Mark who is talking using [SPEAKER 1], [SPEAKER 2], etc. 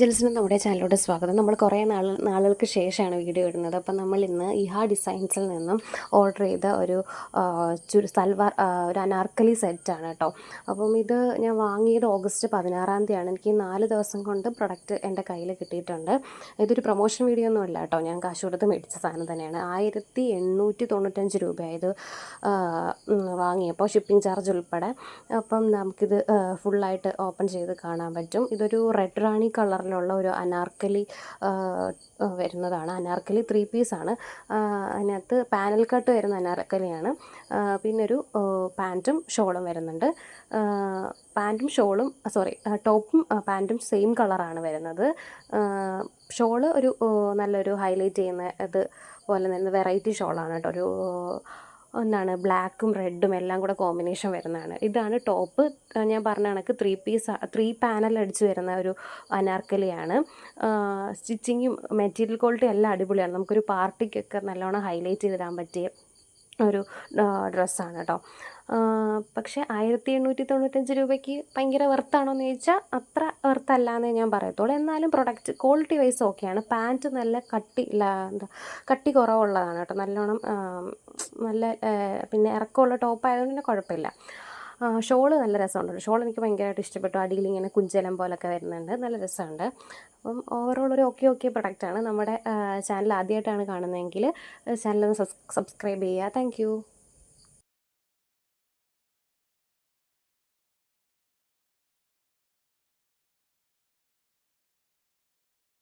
[SPEAKER 1] ജൽസിന് നമ്മുടെ ചാനലിലോട്ട് സ്വാഗതം. നമ്മൾ കുറേ നാൾ നാളുകൾക്ക് ശേഷമാണ് വീഡിയോ ഇടുന്നത്. അപ്പം നമ്മൾ ഇന്ന് ഇഹാ ഡിസൈൻസിൽ നിന്നും ഓർഡർ ചെയ്ത ഒരു ചുരു സൽവാർ ഒരു അനാർക്കലി സെറ്റാണ് കേട്ടോ. അപ്പം ഇത് ഞാൻ വാങ്ങിയത് ഓഗസ്റ്റ് പതിനാറാം തീയതിയാണ്. എനിക്ക് നാല് ദിവസം കൊണ്ട് പ്രൊഡക്റ്റ് എന്റെ കയ്യിൽ കിട്ടിയിട്ടുണ്ട്. ഇതൊരു പ്രൊമോഷൻ വീഡിയോ ഒന്നും അല്ല കേട്ടോ. ഞാൻ കാശ് കൊടുത്ത് മേടിച്ച സാധനം തന്നെയാണ്. ആയിരത്തി എണ്ണൂറ്റി തൊണ്ണൂറ്റഞ്ച് രൂപയായത് വാങ്ങിയപ്പോൾ ഷിപ്പിംഗ് ചാർജ് ഉൾപ്പെടെ. അപ്പം നമുക്കിത് ഫുള്ളായിട്ട് ഓപ്പൺ ചെയ്ത് കാണാൻ പറ്റും. ഇതൊരു റെഡ് റാണി കളറിലുള്ള ഒരു അനാർക്കലി വരുന്നതാണ്. അനാർക്കലി ത്രീ പീസാണ് അതിനകത്ത് പാനൽ കട്ട് വരുന്ന അനാർക്കലിയാണ്. പിന്നൊരു പാന്റും ഷോളും വരുന്നുണ്ട്. പാന്റും ഷോളും സോറി ടോപ്പും പാന്റും സെയിം കളറാണ് വരുന്നത്. ഷോൾ ഒരു നല്ലൊരു ഹൈലൈറ്റ് ചെയ്യുന്ന ഇത് പോലെ നിന്ന് വെറൈറ്റി ഷോളാണ് കേട്ടോ. ഒരു എന്താണ് ബ്ലാക്കും റെഡും എല്ലാം കൂടെ കോമ്പിനേഷൻ വരുന്നതാണ്. ഇതാണ് ടോപ്പ്. ഞാൻ പറഞ്ഞ കണക്ക് ത്രീ പീസ് ത്രീ പാനൽ അടിച്ച് വരുന്ന ഒരു അനാർക്കലിയാണ്. സ്റ്റിച്ചിങ്ങും മെറ്റീരിയൽ ക്വാളിറ്റി എല്ലാം അടിപൊളിയാണ്. നമുക്കൊരു പാർട്ടിക്കൊക്കെ നല്ലോണം ഹൈലൈറ്റ് ചെയ്തിടാൻ പറ്റിയ ഒരു ഡ്രസ്സാണ് കേട്ടോ പക്ഷേ ആയിരത്തി എണ്ണൂറ്റി തൊണ്ണൂറ്റഞ്ച് രൂപയ്ക്ക് ഭയങ്കര വെർത്താണോ എന്ന് ചോദിച്ചാൽ അത്ര വെർത്തല്ല എന്നേ ഞാൻ പറയത്തുള്ളൂ. എന്നാലും പ്രൊഡക്റ്റ് ക്വാളിറ്റി വൈസ് ഓക്കെയാണ്. പാന്റ് നല്ല കട്ടി എന്താ കട്ടി കുറവുള്ളതാണ് കേട്ടോ നല്ലോണം നല്ല പിന്നെ ഇറക്കമുള്ള ടോപ്പ് ആയതുകൊണ്ട് തന്നെ കുഴപ്പമില്ല. ഷോൾ നല്ല രസമുണ്ട്. ഷോൾ എനിക്ക് ഭയങ്കരമായിട്ട് ഇഷ്ടപ്പെട്ടു. അടിയിൽ ഇങ്ങനെ കുഞ്ചലം പോലൊക്കെ വരുന്നുണ്ട്. നല്ല രസമുണ്ട്. അപ്പം ഓവറോൾ ഒരു ഓക്കെ ഓക്കെ പ്രൊഡക്റ്റാണ് നമ്മുടെ ചാനൽ ആദ്യമായിട്ടാണ് കാണുന്നതെങ്കിൽ ചാനൽ ഒന്ന് സബ്സ്ക്രൈബ് ചെയ്യുക. താങ്ക്